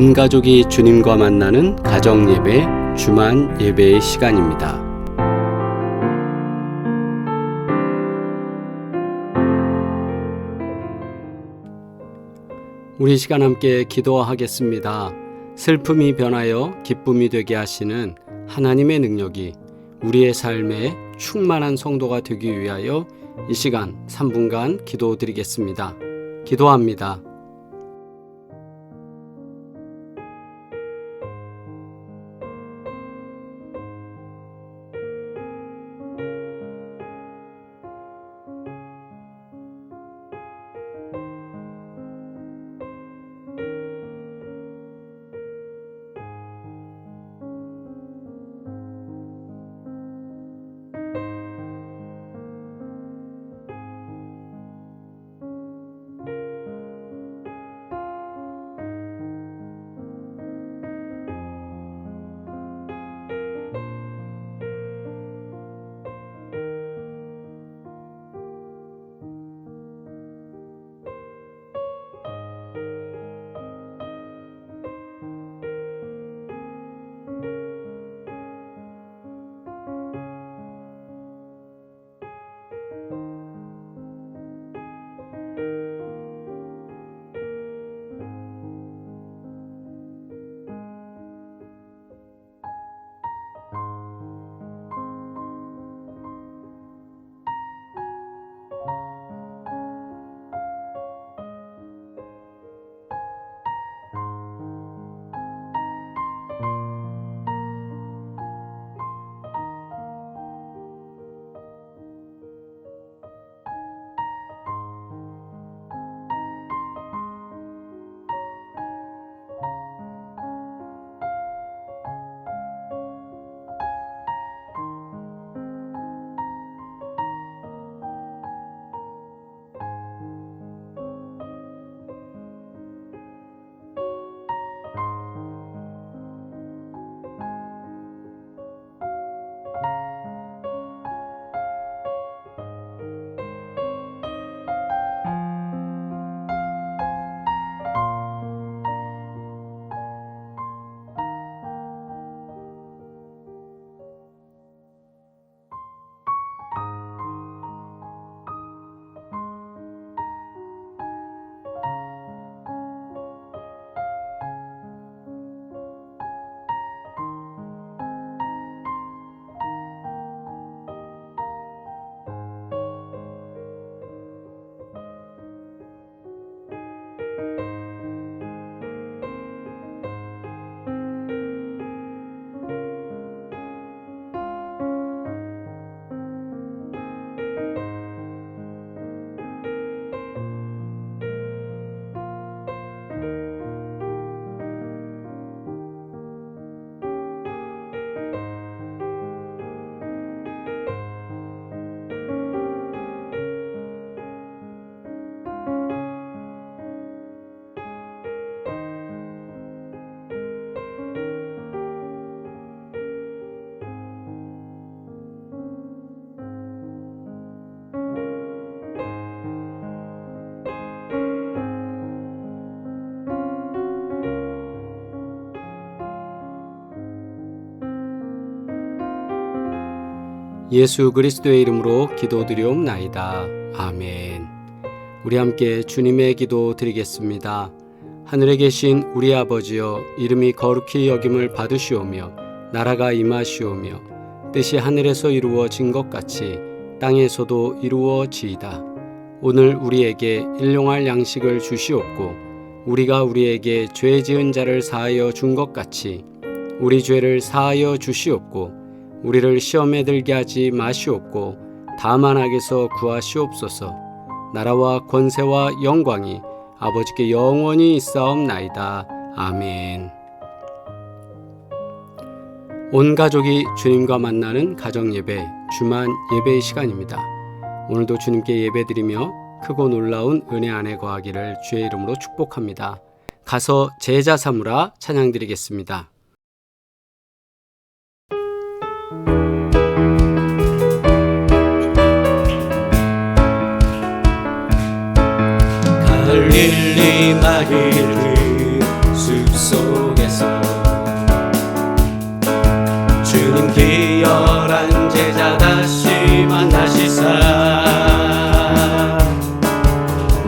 온 가족이 주님과 만나는 가정 예배 주만 예배의 시간입니다. 우리 시간 함께 기도하겠습니다. 슬픔이 변하여 기쁨이 되게 하시는 하나님의 능력이 우리의 삶에 충만한 성도가 되기 위하여 이 시간 3분간 기도 드리겠습니다. 기도합니다. 예수 그리스도의 이름으로 기도드리옵나이다. 아멘. 우리 함께 주님의 기도 드리겠습니다. 하늘에 계신 우리 아버지여 이름이 거룩히 여김을 받으시오며 나라가 임하시오며 뜻이 하늘에서 이루어진 것 같이 땅에서도 이루어지이다. 오늘 우리에게 일용할 양식을 주시옵고 우리가 우리에게 죄 지은 자를 사하여 준 것 같이 우리 죄를 사하여 주시옵고 우리를 시험에 들게 하지 마시옵고 다만 악에서 구하시옵소서. 나라와 권세와 영광이 아버지께 영원히 있사옵나이다. 아멘. 온 가족이 주님과 만나는 가정 예배 주만 예배의 시간입니다. 오늘도 주님께 예배드리며 크고 놀라운 은혜 안에 거하기를 주의 이름으로 축복합니다. 가서 제자 삼으라 찬양드리겠습니다. 릴리 마릴리 숲속에서 주님 기열한 제자 다시 만나시사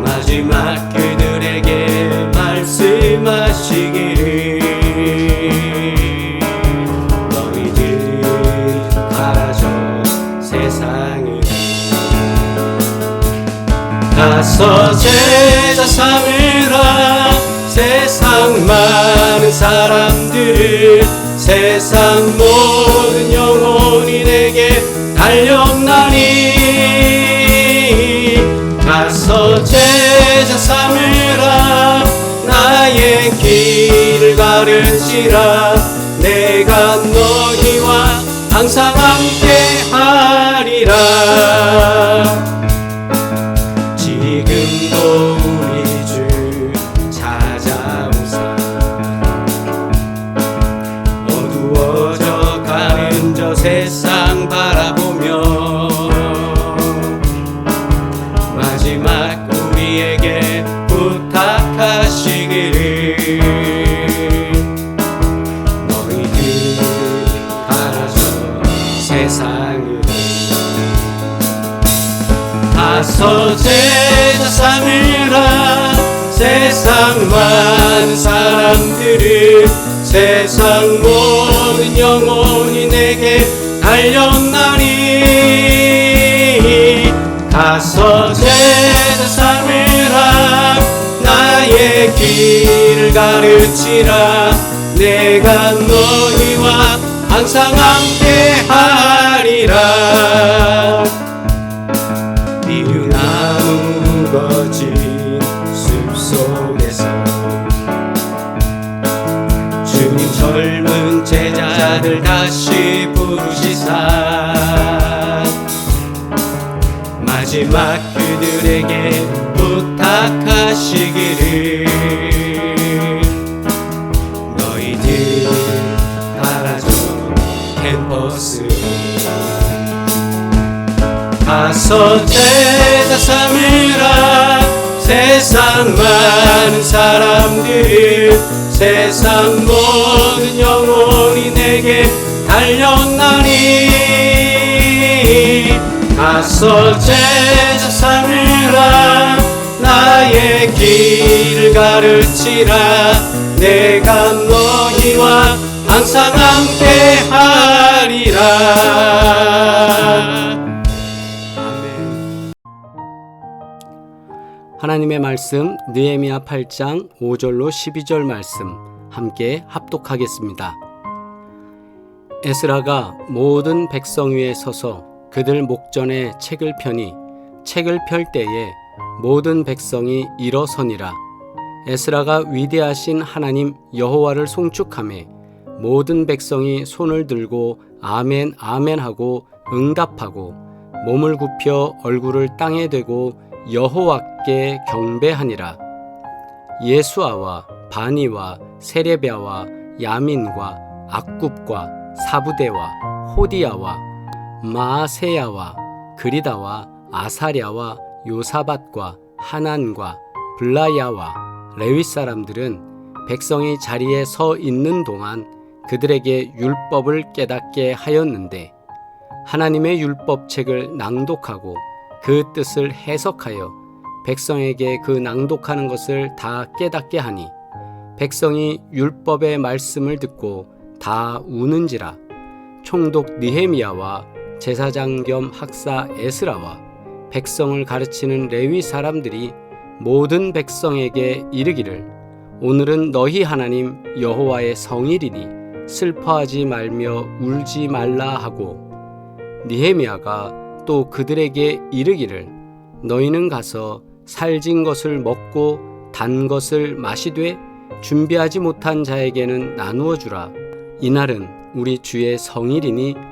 마지막 그들에게 말씀하시기를 너희들 바라죠 세상을. 다서제 삼으라 세상 많은 사람들을 세상 모든 영혼이 내게 달렸나니 가서 제자 삼으라 나의 길을 가르치라. 내가 너희와 항상 세상 많은 사람들을 세상 모든 영혼이 내게 달렸나니. 가서 제자 삼으라 나의 길을 가르치라. 내가 너희와 항상 함께 마지막 그들에게 부탁하시기를. 너희들 가라져 캠퍼스. 가서 제자 삼으라 세상 많은 사람들. 세상 모든 영혼이 내게 달렸나니 가서 제자 삼으라 나의 길을 가르치라 내가 너희와 항상 함께 하리라. 하나님의 말씀 느헤미야 8장 5절로 12절 말씀 함께 합독하겠습니다. 에스라가 모든 백성 위에 서서 그들 목전에 책을 펴니 책을 펼 때에 모든 백성이 일어서니라. 에스라가 위대하신 하나님 여호와를 송축함에 모든 백성이 손을 들고 아멘 아멘 하고 응답하고 몸을 굽혀 얼굴을 땅에 대고 여호와께 경배하니라. 예수아와 바니와 세레비아와 야민과 악굽과 사부대와 호디야와 마세야와 그리다와 아사랴와 요사밭과 하난과 블라야와 레위 사람들은 백성이 자리에 서 있는 동안 그들에게 율법을 깨닫게 하였는데 하나님의 율법책을 낭독하고 그 뜻을 해석하여 백성에게 그 낭독하는 것을 다 깨닫게 하니 백성이 율법의 말씀을 듣고 다 우는지라 총독 느헤미야와 제사장 겸 학사 에스라와 백성을 가르치는 레위 사람들이 모든 백성에게 이르기를 오늘은 너희 하나님 여호와의 성일이니 슬퍼하지 말며 울지 말라 하고 니헤미야가 또 그들에게 이르기를 너희는 가서 살진 것을 먹고 단 것을 마시되 준비하지 못한 자에게는 나누어 주라. 이날은 우리 주의 성일이니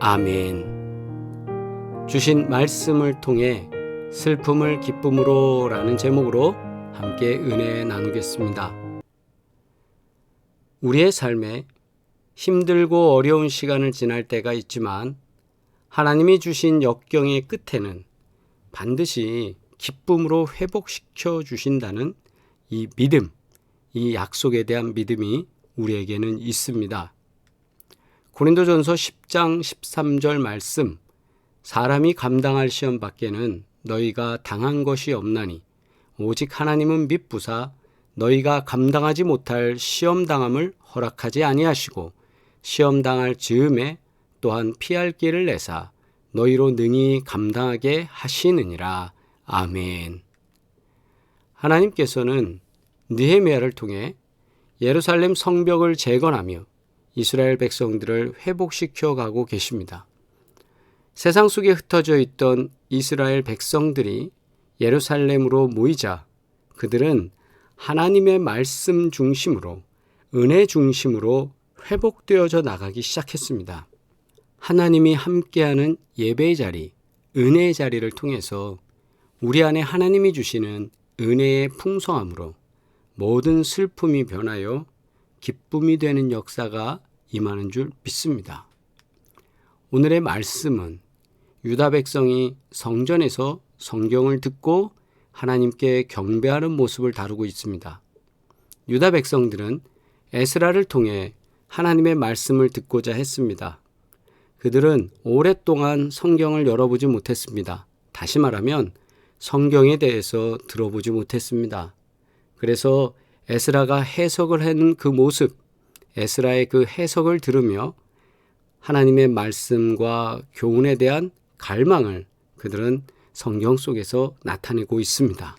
아멘 주신 말씀을 통해 슬픔을 기쁨으로 라는 제목으로 함께 은혜 나누겠습니다. 우리의 삶에 힘들고 어려운 시간을 지날 때가 있지만 하나님이 주신 역경의 끝에는 반드시 기쁨으로 회복시켜 주신다는 이 믿음, 이 약속에 대한 믿음이 우리에게는 있습니다. 고린도전서 10장 13절 말씀 사람이 감당할 시험 밖에는 너희가 당한 것이 없나니 오직 하나님은 믿부사 너희가 감당하지 못할 시험 당함을 허락하지 아니하시고 시험 당할 즈음에 또한 피할 길을 내사 너희로 능히 감당하게 하시느니라. 아멘. 하나님께서는 느헤미야를 통해 예루살렘 성벽을 재건하며 이스라엘 백성들을 회복시켜 가고 계십니다. 세상 속에 흩어져 있던 이스라엘 백성들이 예루살렘으로 모이자 그들은 하나님의 말씀 중심으로 은혜 중심으로 회복되어져 나가기 시작했습니다. 하나님이 함께하는 예배의 자리, 은혜의 자리를 통해서 우리 안에 하나님이 주시는 은혜의 풍성함으로 모든 슬픔이 변하여 기쁨이 되는 역사가 임하는 줄 믿습니다. 오늘의 말씀은 유다 백성이 성전에서 성경을 듣고 하나님께 경배하는 모습을 다루고 있습니다. 유다 백성들은 에스라를 통해 하나님의 말씀을 듣고자 했습니다. 그들은 오랫동안 성경을 열어보지 못했습니다. 다시 말하면 성경에 대해서 들어보지 못했습니다. 그래서 에스라가 해석을 하는 그 모습, 에스라의 그 해석을 들으며 하나님의 말씀과 교훈에 대한 갈망을 그들은 성경 속에서 나타내고 있습니다.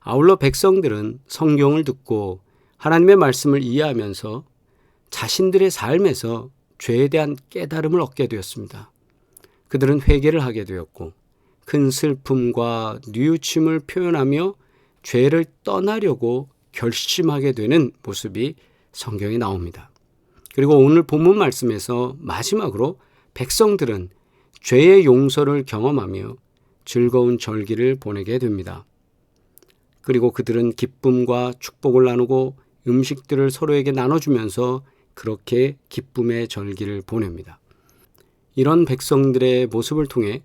아울러 백성들은 성경을 듣고 하나님의 말씀을 이해하면서 자신들의 삶에서 죄에 대한 깨달음을 얻게 되었습니다. 그들은 회개를 하게 되었고 큰 슬픔과 뉘우침을 표현하며 죄를 떠나려고 결심하게 되는 모습이 성경에 나옵니다. 그리고 오늘 본문 말씀에서 마지막으로 백성들은 죄의 용서를 경험하며 즐거운 절기를 보내게 됩니다. 그리고 그들은 기쁨과 축복을 나누고 음식들을 서로에게 나눠주면서 그렇게 기쁨의 절기를 보냅니다. 이런 백성들의 모습을 통해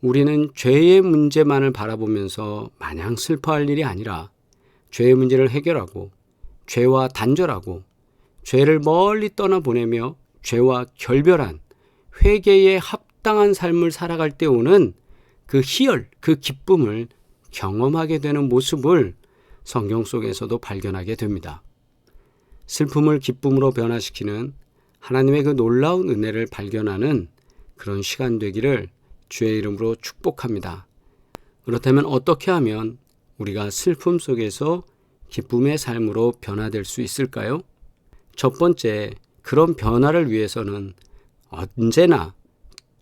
우리는 죄의 문제만을 바라보면서 마냥 슬퍼할 일이 아니라 죄의 문제를 해결하고 죄와 단절하고 죄를 멀리 떠나보내며 죄와 결별한 회개에 합당한 삶을 살아갈 때 오는 그 희열, 그 기쁨을 경험하게 되는 모습을 성경 속에서도 발견하게 됩니다. 슬픔을 기쁨으로 변화시키는 하나님의 그 놀라운 은혜를 발견하는 그런 시간 되기를 주의 이름으로 축복합니다. 그렇다면 어떻게 하면 우리가 슬픔 속에서 기쁨의 삶으로 변화될 수 있을까요? 첫 번째, 그런 변화를 위해서는 언제나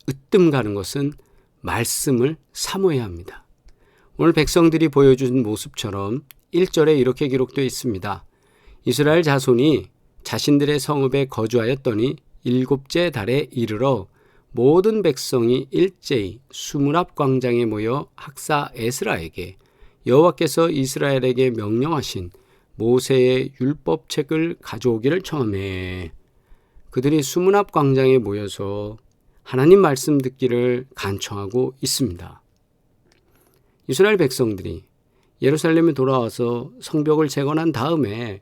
으뜸 가는 것은 말씀을 사모해야 합니다. 오늘 백성들이 보여준 모습처럼 1절에 이렇게 기록되어 있습니다. 이스라엘 자손이 자신들의 성읍에 거주하였더니 일곱째 달에 이르러 모든 백성이 일제히 수문 앞 광장에 모여 학사 에스라에게 여호와께서 이스라엘에게 명령하신 모세의 율법책을 가져오기를 청함해 그들이 수문 앞 광장에 모여서 하나님 말씀 듣기를 간청하고 있습니다. 이스라엘 백성들이 예루살렘에 돌아와서 성벽을 재건한 다음에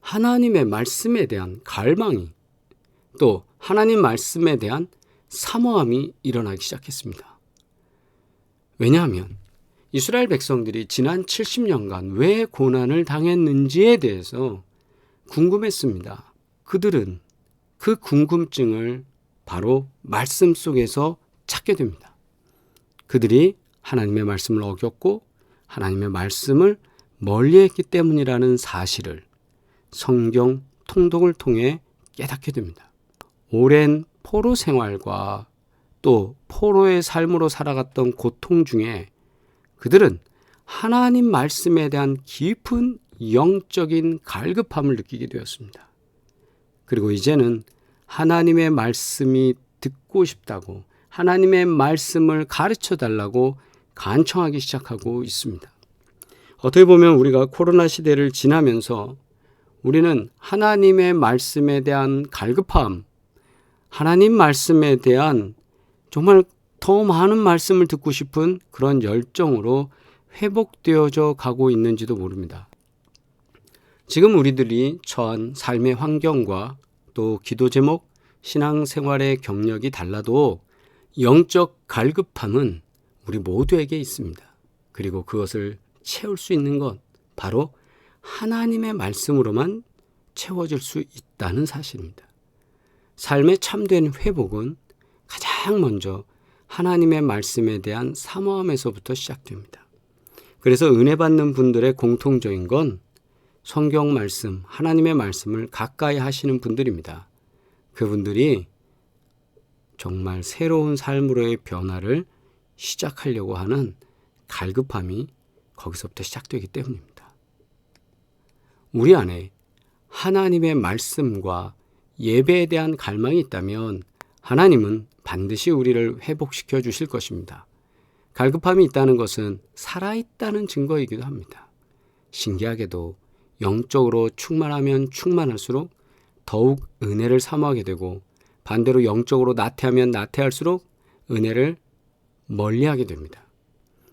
하나님의 말씀에 대한 갈망이 또 하나님 말씀에 대한 사모함이 일어나기 시작했습니다. 왜냐하면 이스라엘 백성들이 지난 70년간 왜 고난을 당했는지에 대해서 궁금했습니다. 그들은 그 궁금증을 바로 말씀 속에서 찾게 됩니다. 그들이 하나님의 말씀을 어겼고 하나님의 말씀을 멀리했기 때문이라는 사실을 성경 통독을 통해 깨닫게 됩니다. 오랜 포로 생활과 또 포로의 삶으로 살아갔던 고통 중에 그들은 하나님 말씀에 대한 깊은 영적인 갈급함을 느끼게 되었습니다. 그리고 이제는 하나님의 말씀이 듣고 싶다고 하나님의 말씀을 가르쳐 달라고 간청하기 시작하고 있습니다. 어떻게 보면 우리가 코로나 시대를 지나면서 우리는 하나님의 말씀에 대한 갈급함, 하나님 말씀에 대한 정말 더 많은 말씀을 듣고 싶은 그런 열정으로 회복되어져 가고 있는지도 모릅니다. 지금 우리들이 처한 삶의 환경과 또 기도 제목, 신앙생활의 경력이 달라도 영적 갈급함은 우리 모두에게 있습니다. 그리고 그것을 채울 수 있는 것 바로 하나님의 말씀으로만 채워질 수 있다는 사실입니다. 삶의 참된 회복은 가장 먼저 하나님의 말씀에 대한 사모함에서부터 시작됩니다. 그래서 은혜 받는 분들의 공통적인 건 성경 말씀, 하나님의 말씀을 가까이 하시는 분들입니다. 그분들이 정말 새로운 삶으로의 변화를 시작하려고 하는 갈급함이 거기서부터 시작되기 때문입니다. 우리 안에 하나님의 말씀과 예배에 대한 갈망이 있다면 하나님은 반드시 우리를 회복시켜 주실 것입니다. 갈급함이 있다는 것은 살아있다는 증거이기도 합니다. 신기하게도 영적으로 충만하면 충만할수록 더욱 은혜를 사모하게 되고 반대로 영적으로 나태하면 나태할수록 은혜를 멀리하게 됩니다.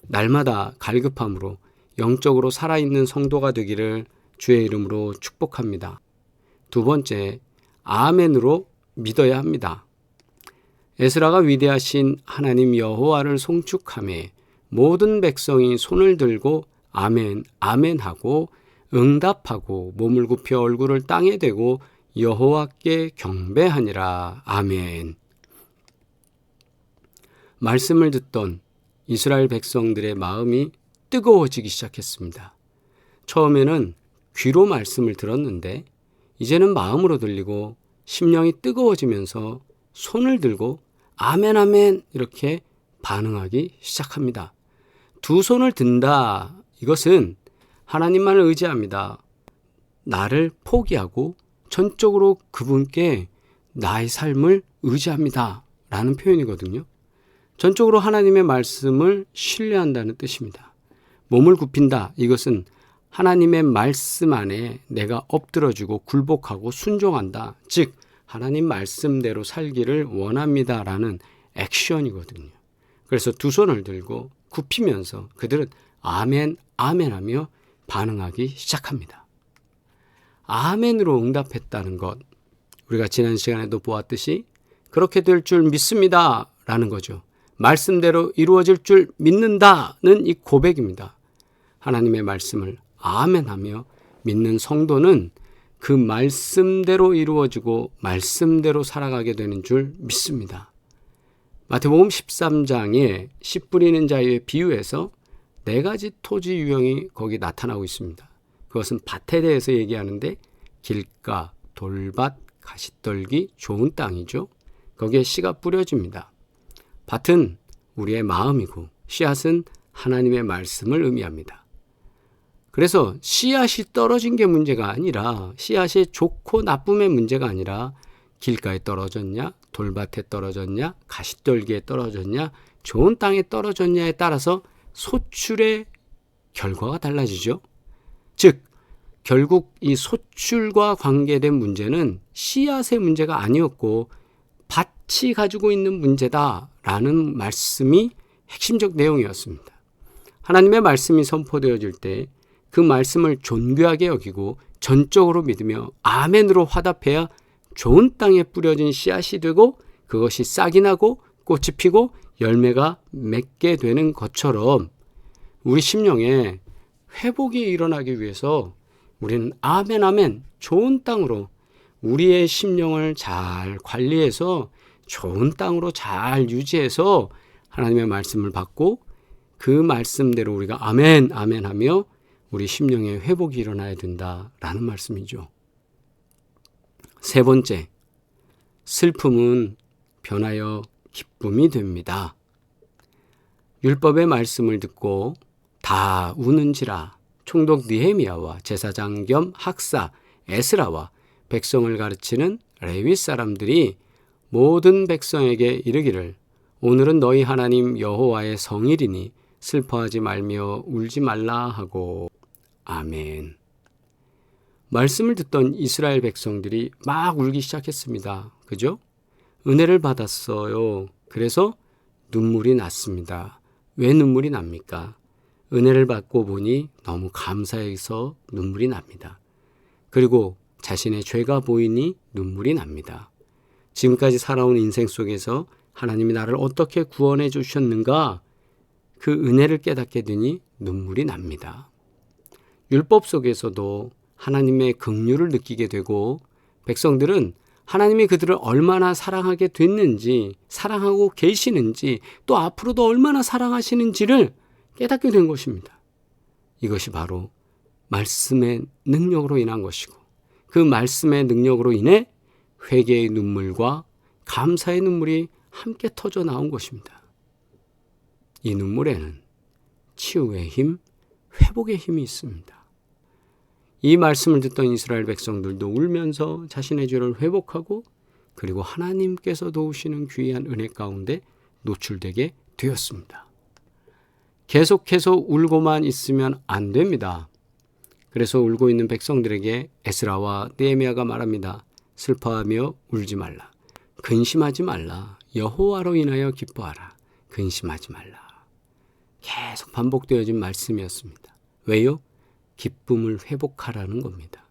날마다 갈급함으로 영적으로 살아있는 성도가 되기를 주의 이름으로 축복합니다. 두 번째, 아멘으로 믿어야 합니다. 에스라가 위대하신 하나님 여호와를 송축함에 모든 백성이 손을 들고 아멘, 아멘 하고 응답하고 몸을 굽혀 얼굴을 땅에 대고 여호와께 경배하니라. 아멘. 말씀을 듣던 이스라엘 백성들의 마음이 뜨거워지기 시작했습니다. 처음에는 귀로 말씀을 들었는데 이제는 마음으로 들리고 심령이 뜨거워지면서 손을 들고 아멘 아멘 이렇게 반응하기 시작합니다. 두 손을 든다. 이것은 하나님만을 의지합니다. 나를 포기하고 전적으로 그분께 나의 삶을 의지합니다. 라는 표현이거든요. 전적으로 하나님의 말씀을 신뢰한다는 뜻입니다. 몸을 굽힌다. 이것은 하나님의 말씀 안에 내가 엎드러지고 굴복하고 순종한다. 즉, 하나님 말씀대로 살기를 원합니다. 라는 액션이거든요. 그래서 두 손을 들고 굽히면서 그들은 아멘, 아멘 하며 반응하기 시작합니다. 아멘으로 응답했다는 것. 우리가 지난 시간에도 보았듯이 그렇게 될 줄 믿습니다. 라는 거죠. 말씀대로 이루어질 줄 믿는다는 이 고백입니다. 하나님의 말씀을 아멘하며 믿는 성도는 그 말씀대로 이루어지고 말씀대로 살아가게 되는 줄 믿습니다. 마태복음 13장에 씨 뿌리는 자의 비유에서 네 가지 토지 유형이 거기 나타나고 있습니다. 그것은 밭에 대해서 얘기하는데 길가, 돌밭, 가시떨기, 좋은 땅이죠. 거기에 씨가 뿌려집니다. 밭은 우리의 마음이고 씨앗은 하나님의 말씀을 의미합니다. 그래서 씨앗이 떨어진 게 문제가 아니라 씨앗이 좋고 나쁨의 문제가 아니라 길가에 떨어졌냐, 돌밭에 떨어졌냐, 가시떨기에 떨어졌냐, 좋은 땅에 떨어졌냐에 따라서 소출의 결과가 달라지죠. 즉, 결국 이 소출과 관계된 문제는 씨앗의 문제가 아니었고 밭이 가지고 있는 문제다라는 말씀이 핵심적 내용이었습니다. 하나님의 말씀이 선포되어질 때 그 말씀을 존귀하게 여기고 전적으로 믿으며 아멘으로 화답해야 좋은 땅에 뿌려진 씨앗이 되고 그것이 싹이 나고 꽃이 피고 열매가 맺게 되는 것처럼 우리 심령에 회복이 일어나기 위해서 우리는 아멘 아멘 좋은 땅으로 우리의 심령을 잘 관리해서 좋은 땅으로 잘 유지해서 하나님의 말씀을 받고 그 말씀대로 우리가 아멘 아멘 하며 우리 심령의 회복이 일어나야 된다라는 말씀이죠. 세 번째, 슬픔은 변하여 기쁨이 됩니다. 율법의 말씀을 듣고 다 우는지라 총독 느헤미야와 제사장 겸 학사 에스라와 백성을 가르치는 레위 사람들이 모든 백성에게 이르기를 오늘은 너희 하나님 여호와의 성일이니 슬퍼하지 말며 울지 말라 하고 아멘. 말씀을 듣던 이스라엘 백성들이 막 울기 시작했습니다. 그죠? 은혜를 받았어요. 그래서 눈물이 났습니다. 왜 눈물이 납니까? 은혜를 받고 보니 너무 감사해서 눈물이 납니다. 그리고 자신의 죄가 보이니 눈물이 납니다. 지금까지 살아온 인생 속에서 하나님이 나를 어떻게 구원해 주셨는가 그 은혜를 깨닫게 되니 눈물이 납니다. 율법 속에서도 하나님의 긍휼을 느끼게 되고 백성들은 하나님이 그들을 얼마나 사랑하게 됐는지, 사랑하고 계시는지, 또 앞으로도 얼마나 사랑하시는지를 깨닫게 된 것입니다. 이것이 바로 말씀의 능력으로 인한 것이고, 그 말씀의 능력으로 인해 회개의 눈물과 감사의 눈물이 함께 터져 나온 것입니다. 이 눈물에는 치유의 힘, 회복의 힘이 있습니다. 이 말씀을 듣던 이스라엘 백성들도 울면서 자신의 죄를 회복하고 그리고 하나님께서 도우시는 귀한 은혜 가운데 노출되게 되었습니다. 계속해서 울고만 있으면 안 됩니다. 그래서 울고 있는 백성들에게 에스라와 네헤미야가 말합니다. 슬퍼하며 울지 말라. 근심하지 말라. 여호와로 인하여 기뻐하라. 근심하지 말라. 계속 반복되어진 말씀이었습니다. 왜요? 기쁨을 회복하라는 겁니다.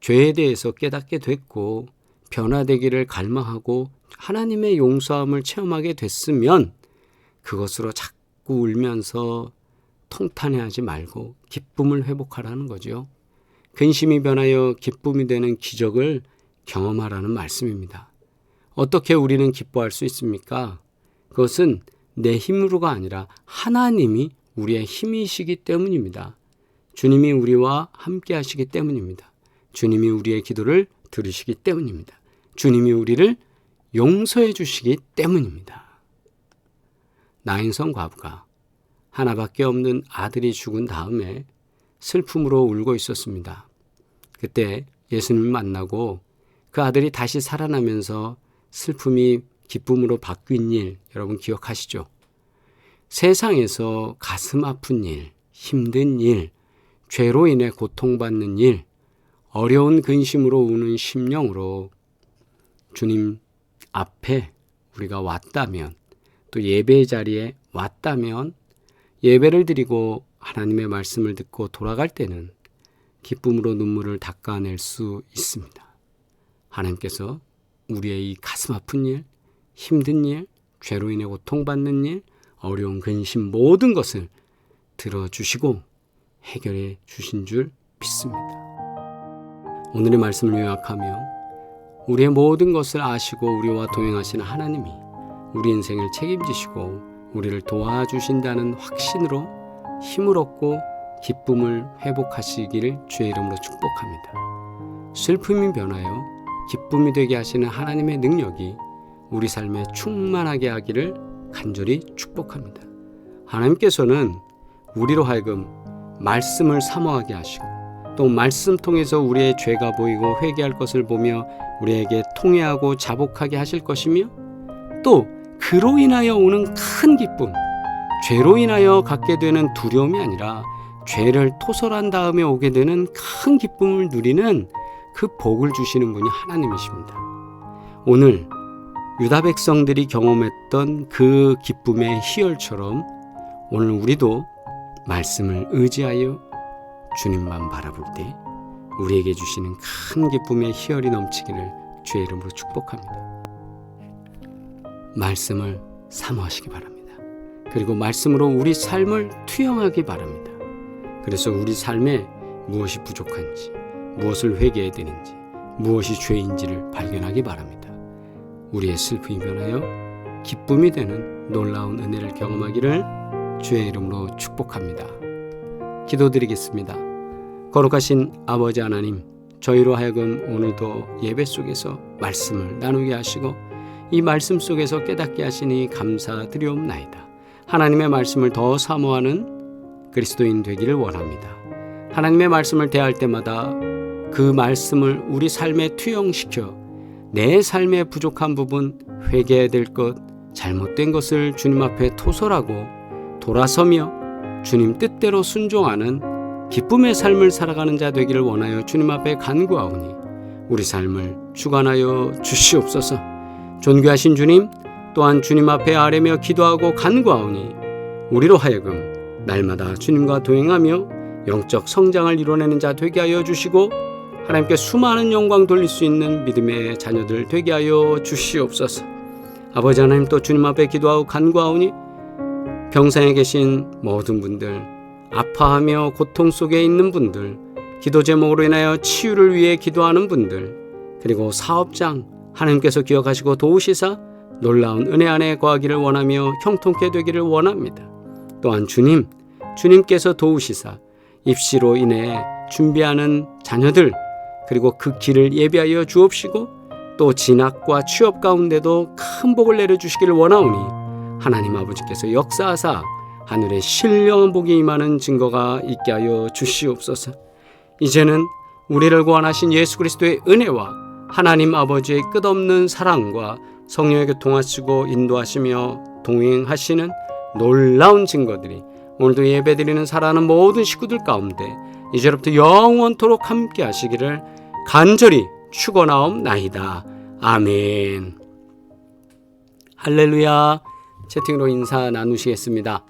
죄에 대해서 깨닫게 됐고 변화되기를 갈망하고 하나님의 용서함을 체험하게 됐으면 그것으로 자꾸 울면서 통탄해하지 말고 기쁨을 회복하라는 거죠. 근심이 변하여 기쁨이 되는 기적을 경험하라는 말씀입니다. 어떻게 우리는 기뻐할 수 있습니까? 그것은 내 힘으로가 아니라 하나님이 우리의 힘이시기 때문입니다. 주님이 우리와 함께 하시기 때문입니다. 주님이 우리의 기도를 들으시기 때문입니다. 주님이 우리를 용서해 주시기 때문입니다. 나인성 과부가 하나밖에 없는 아들이 죽은 다음에 슬픔으로 울고 있었습니다. 그때 예수님을 만나고 그 아들이 다시 살아나면서 슬픔이 기쁨으로 바뀐 일 여러분 기억하시죠? 세상에서 가슴 아픈 일, 힘든 일, 죄로 인해 고통받는 일, 어려운 근심으로 우는 심령으로 주님 앞에 우리가 왔다면 또 예배의 자리에 왔다면 예배를 드리고 하나님의 말씀을 듣고 돌아갈 때는 기쁨으로 눈물을 닦아낼 수 있습니다. 하나님께서 우리의 이 가슴 아픈 일, 힘든 일, 죄로 인해 고통받는 일, 어려운 근심 모든 것을 들어주시고 해결해 주신 줄 믿습니다. 오늘의 말씀을 요약하며 우리의 모든 것을 아시고 우리와 동행하시는 하나님이 우리 인생을 책임지시고 우리를 도와주신다는 확신으로 힘을 얻고 기쁨을 회복하시기를 주의 이름으로 축복합니다. 슬픔이 변하여 기쁨이 되게 하시는 하나님의 능력이 우리 삶에 충만하게 하기를 간절히 축복합니다. 하나님께서는 우리로 하여금 말씀을 사모하게 하시고 또 말씀 통해서 우리의 죄가 보이고 회개할 것을 보며 우리에게 통회하고 자복하게 하실 것이며 또 그로 인하여 오는 큰 기쁨, 죄로 인하여 갖게 되는 두려움이 아니라 죄를 토설한 다음에 오게 되는 큰 기쁨을 누리는 그 복을 주시는 분이 하나님이십니다. 오늘 유다 백성들이 경험했던 그 기쁨의 희열처럼 오늘 우리도 말씀을 의지하여 주님만 바라볼 때 우리에게 주시는 큰 기쁨의 희열이 넘치기를 주의 이름으로 축복합니다. 말씀을 사모하시기 바랍니다. 그리고 말씀으로 우리 삶을 투영하기 바랍니다. 그래서 우리 삶에 무엇이 부족한지, 무엇을 회개해야 되는지, 무엇이 죄인지를 발견하기 바랍니다. 우리의 슬픔이 변하여 기쁨이 되는 놀라운 은혜를 경험하기를 주의 이름으로 축복합니다. 기도드리겠습니다. 거룩하신 아버지 하나님, 저희로 하여금 오늘도 예배 속에서 말씀을 나누게 하시고 이 말씀 속에서 깨닫게 하시니 감사드리옵나이다. 하나님의 말씀을 더 사모하는 그리스도인 되기를 원합니다. 하나님의 말씀을 대할 때마다 그 말씀을 우리 삶에 투영시켜 내 삶의 부족한 부분, 회개해야 될 것, 잘못된 것을 주님 앞에 토설하고 돌아서며 주님 뜻대로 순종하는 기쁨의 삶을 살아가는 자 되기를 원하여 주님 앞에 간구하오니 우리 삶을 주관하여 주시옵소서. 존귀하신 주님, 또한 주님 앞에 아뢰며 기도하고 간구하오니 우리로 하여금 날마다 주님과 동행하며 영적 성장을 이뤄내는 자 되게 하여 주시고 하나님께 수많은 영광 돌릴 수 있는 믿음의 자녀들 되게 하여 주시옵소서. 아버지 하나님 또 주님 앞에 기도하고 간구하오니 병상에 계신 모든 분들 아파하며 고통 속에 있는 분들 기도 제목으로 인하여 치유를 위해 기도하는 분들 그리고 사업장 하나님께서 기억하시고 도우시사 놀라운 은혜 안에 거하기를 원하며 형통케 되기를 원합니다. 또한 주님, 주님께서 도우시사 입시로 인해 준비하는 자녀들 그리고 그 길을 예비하여 주옵시고 또 진학과 취업 가운데도 큰 복을 내려 주시기를 원하오니 하나님 아버지께서 역사하사 하늘에 신령한 복이 임하는 증거가 있게 하여 주시옵소서. 이제는 우리를 구원하신 예수 그리스도의 은혜와 하나님 아버지의 끝없는 사랑과 성령의 교통하시고 인도하시며 동행하시는 놀라운 증거들이 오늘도 예배드리는 사랑하는 모든 식구들 가운데 이제부터 영원토록 함께 하시기를 간절히 축원하옵나이다. 아멘. 할렐루야. 채팅으로 인사 나누시겠습니다.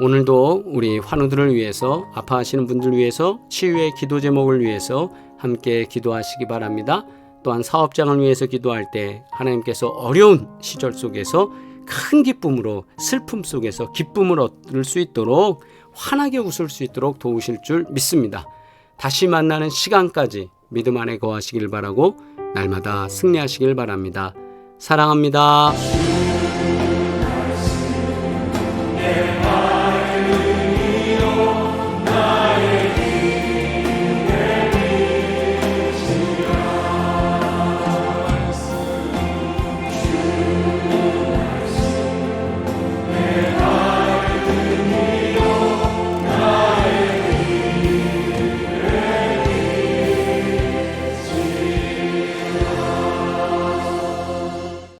오늘도 우리 환우들을 위해서 아파하시는 분들 위해서 치유의 기도 제목을 위해서 함께 기도하시기 바랍니다. 또한 사업장을 위해서 기도할 때 하나님께서 어려운 시절 속에서 큰 기쁨으로 슬픔 속에서 기쁨을 얻을 수 있도록 환하게 웃을 수 있도록 도우실 줄 믿습니다. 다시 만나는 시간까지 믿음 안에 거하시길 바라고 날마다 승리하시길 바랍니다. 사랑합니다.